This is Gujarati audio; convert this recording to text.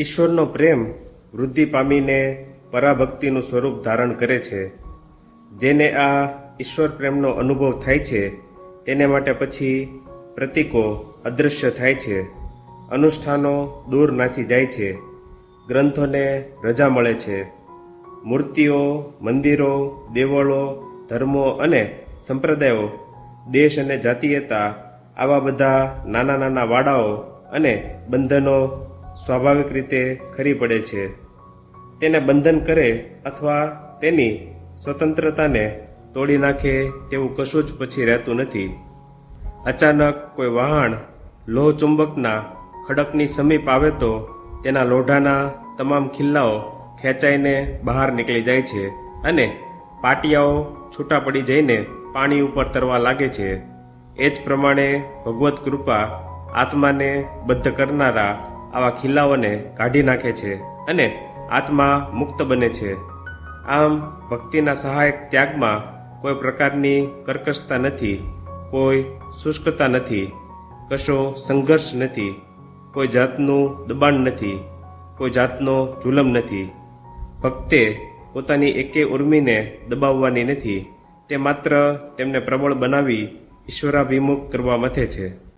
ઈશ્વરનો પ્રેમ વૃદ્ધિ પામીને પરાભક્તિનું સ્વરૂપ ધારણ કરે છે. જેને આ ઈશ્વર પ્રેમનો અનુભવ થાય છે, તેને માટે પછી પ્રતીકો અદૃશ્ય થાય છે. અનુષ્ઠાનો દૂર નાસી જાય છે. ગ્રંથોને રજા મળે છે. મૂર્તિઓ, મંદિરો, દેવળો, ધર્મો અને સંપ્રદાયો, દેશ અને જાતીયતા, આવા બધા નાના નાના વાડાઓ અને બંધનો સ્વાભાવિક રીતે ખરી પડે છે. તેને બંધન કરે અથવા તેની સ્વતંત્રતાને તોડી નાખે તેવું કશું જ પછી રહેતું નથી. અચાનક કોઈ વહાણ લોહ ચુંબકના ખડકની સમીપ આવે તો તેના લોઢાના તમામ ખિલ્લાઓ ખેંચાઈને બહાર નીકળી જાય છે અને પાટિયાઓ છૂટા પડી જઈને પાણી ઉપર તરવા લાગે છે. એ જ પ્રમાણે ભગવત કૃપા આત્માને બદ્ધ કરનારા આવા ખિલ્લાઓને કાઢી નાખે છે અને આત્મા મુક્ત બને છે. આમ, ભક્તિના સહાયક ત્યાગમાં કોઈ પ્રકારની કર્કશતા નથી, કોઈ શુષ્કતા નથી, કશો સંઘર્ષ નથી, કોઈ જાતનું દબાણ નથી, કોઈ જાતનો જુલમ નથી. ભક્તે પોતાની એકે ઉર્મીને દબાવવાની નથી, તે માત્ર તેમને પ્રબળ બનાવી ઈશ્વરાભિમુખ કરવા મથે છે.